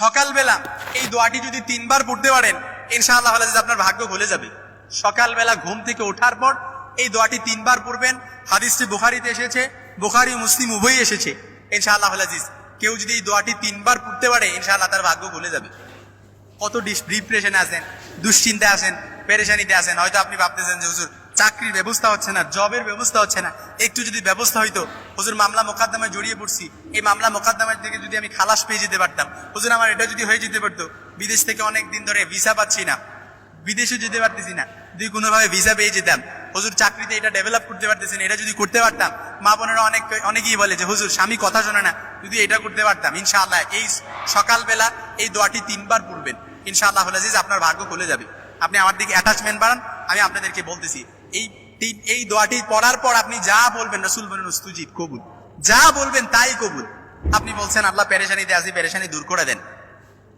সকালবেলা এই দোয়াটি যদি তিনবার পড়তে পারেন, ইনশাআল্লাহ আল্লাহ আপনার ভাগ্য খুলে যাবে। সকালবেলা ঘুম থেকে ওঠার পর এই দোয়াটি তিনবার পড়বেন। হাদিসটি বুখারিতে এসেছে, বুখারি মুসলিম উভয়ই এসেছে। ইনশাআল্লাহ আজিজ কেউ যদি এই দোয়াটি তিনবার পড়তে পারে, ইনশাআল্লাহ তার ভাগ্য খুলে যাবে। কত ডিপ্রেশনে আছেন, দুশ্চিন্তায় আছেন, পেরেশানিতে আছেন, হয়তো আপনি ভাবতেছেন যে, হুজুর চাকরির ব্যবস্থা হচ্ছে না, জবের ব্যবস্থা হচ্ছে না। একটু যদি ব্যবস্থা হইতো, হুজুর, মামলা মোকদ্দমায় জড়িয়ে পড়ছি। এই মামলা মোকদ্দমায় থেকে যদি আমি খালাস পেয়ে যেতে পারতাম, হুজুর, আমার এটা যদি হয়ে যেতে পারতো, বিদেশ থেকে অনেক দিন ধরে ভিসা পাচ্ছি না, বিদেশে যেতে পারতেছি না, যদি কোনোভাবে ভিসা পেয়ে যেতাম, হুজুর, চাকরিতে এটা ডেভেলপ করতে পারতেছি না এটা যদি করতে পারতাম, মা বোনেরা অনেক, অনেকেই বলে যে, হুজুর, স্বামী কথা শোনে না, যদি এটা করতে পারতাম, ইনশাআল্লাহ এই সকালবেলা এই দোয়াটি তিনবার পড়বেন। ইনশাআল্লাহ আজিজ, আপনার ভাগ্য খুলে যাবে। আপনি আমার দিকে অ্যাটাচমেন্ট বাড়ান, আমি আপনাদেরকে বলতেছি এই এই দোয়াটি পড়ার পর আপনি যা বলবেন রসুল বলেন উস্তুজিব, কবুল। যা বলবেন তাই কবুল। আপনি বলছেন, আল্লাহ পেরেশানিতে আসি পেরেশানি দূর করে দেন।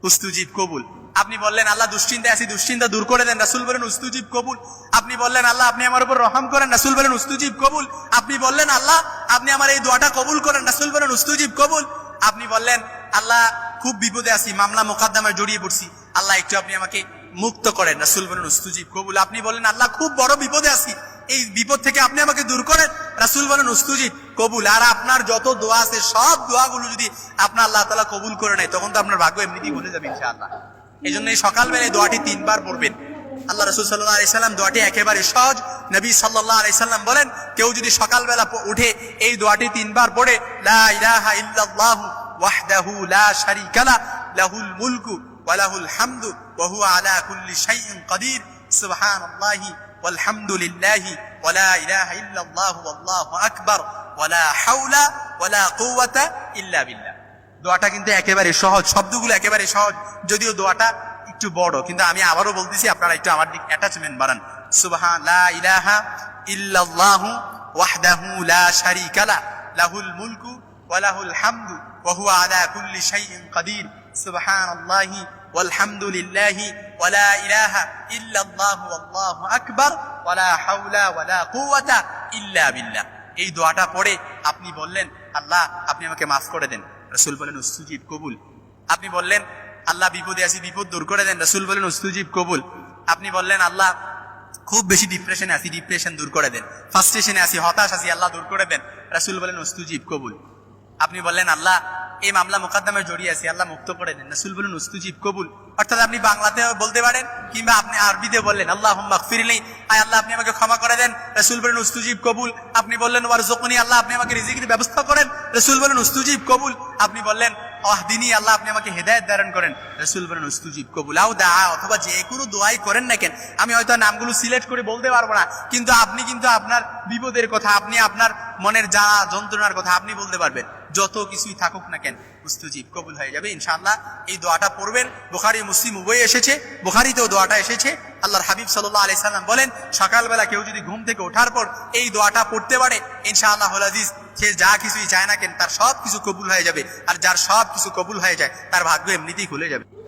উস্তুজিব, কবুল। আপনি বললেন, আল্লাহ দুশ্চিন্তায় আছি, দুশ্চিন্তা দূর করে দেন। রাসুল বলেন উস্তুজিব, কবুল। আপনি বললেন, আল্লাহ আপনি আমার উপর রহম করেন। রাসুল বলেন উস্তুজিব, কবুল। আপনি বললেন, আল্লাহ আপনি আমার এই দোয়াটা কবুল করেন। রাসুল বলেন উস্তুজিব, কবুল। আপনি বললেন, আল্লাহ খুব বিপদে আছি, মামলা মোকদ্দমায় জড়িয়ে পড়ছি। আল্লাহ, একটু আপনি আমাকে মুক্ত করেন। রাসুল বলেন উস্তুজিব কবুল আপনি বললেন আল্লাহ, খুব বড় বিপদে আছি। এই বিপদ থেকে আপনি আমাকে দূর করেন। রাসুল বলেন উস্তুজিব কবুল আর আপনার যত দোয়া আছে, সব দোয়াগুলো যদি আপনার আল্লাহ তালা কবুল করে নেয়, তখন তো আপনার ভাগ্য এমনিতেই ভুলে যাবে, ইনশাআল্লাহ। এই জন্য এই সকালবেলা এই দোয়াটি তিনবার পড়বেন। আল্লাহ রসুল সাল্লাহ আলাইসাল্লাম দোয়াটি একেবারে সহজ। নবী সাল্লাহ আলাইসাল্লাম বলেন, কেউ যদি সকালবেলা উঠে এই দোয়াটি তিনবার পড়ে, লা ইলাহা ইল্লাল্লাহু ওয়াহদাহু লা শারীকা লাহুল মুলকু ওয়ালাহুল হামদু ওহু আলা কুল্লি শাইইন কাদির। সুবহানাল্লাহি ওয়ালহামদুলিল্লাহি ওয়ালা ইলাহা ইল্লাল্লাহু আল্লাহু আকবার ওয়ালা হাওলা ওয়ালা কুওয়াতা ইল্লা বিল্লাহ। দোয়াটা কিন্তু একেবারে সহজ, শব্দগুলো একেবারে সহজ। যদিও দোয়াটা একটু বড়, কিন্তু আমি আবারও বলতেছি, আপনারা একটু আমার দিক অ্যাটাচমেন্ট বাড়ান। সুবাহা লা ইলাহা ইল্লাল্লাহু ওয়াহদাহু লা শারীকা লা, লাহুল মুলকু ওয়া লাহুল হামদু ওয়া হুয়া আলা কুল্লি শাইইন কাদির। سبحان الله والحمد لله ولا إله إلا الله والله أكبر ولا حول ولا قوة إلا بالله এই দোয়াটা পড়ে আপনি বললেন, আল্লাহ, আপনি আমাকে মাফ করে দেন। রসুল বলেন, উস্তুজিব কবুল। আপনি বললেন, আল্লাহ, বিপদে আছি বিপদ দূর করে দেন। রসুল বলেন, উস্তুজিব কবুল। আপনি বললেন, আল্লাহ, খুব বেশি ডিপ্রেশনে আছি ডিপ্রেশন দূর করে দেন। ফার্স্টেশনে আছি হতাশ আছি আল্লাহ দূর করে দেন। রসুল বলেন ওস্তুজিব কবুল। আপনি বললেন, আল্লাহ এই মামলা মোকদ্দমায় জড়িয়ে আছি, আল্লাহ মুক্ত করে দেন। রসুল বলেন, উস্তুজিব, কবুল। অর্থাৎ আপনি বাংলাতে বলতে পারেন, কিংবা আপনি আরবিতে বললেন আল্লাহ ফিরলি আয় আল্লাহ, আপনি আমাকে ক্ষমা করে দেন। রসুল বলেন, উস্তুজিব, কবুল। আপনি বললেন ওয়ার জকুনি আল্লাহ, আপনি আমাকে রিজিকের ব্যবস্থা করেন। রসুল বলেন, উস্তুজিব, কবুল। আপনি বললেন আল্লাহ, আপনি আমাকে হেদায়ত করেন। রসুল উস্তুজিব দা, অথবা যে কোনো দোয়াই করেন না কেন, আমি হয়তো নামগুলো সিলেক্ট করে বলতে পারব না, কিন্তু আপনি কিন্তু আপনার বিপদের কথা, আপনি আপনার মনের যা যন্ত্রণার কথা, আপনি বলতে পারবেন। যত কিছুই থাকুক না কেন, মুস্তুজিব কবুল হয়ে যাবে, ইনশাআল্লাহ। এই দোয়াটা পড়বেন। বুখারি, মুসলিম উভয় এসেছে। বুখারিতেও দোয়াটা এসেছে। আল্লাহর হাবিব সাল্লাহ আলি সাল্লাম বলেন, সকালবেলা কেউ যদি ঘুম থেকে ওঠার পর এই দোয়াটা পড়তে পারে ইনশাআল্লাহ আজিজ, সে যা কিছুই চায় না কেন, তার সব কিছু কবুল হয়ে যাবে। আর যার সব কিছু কবুল হয়ে যায়, তার ভাগ্য এমনিতেই খুলে যাবে।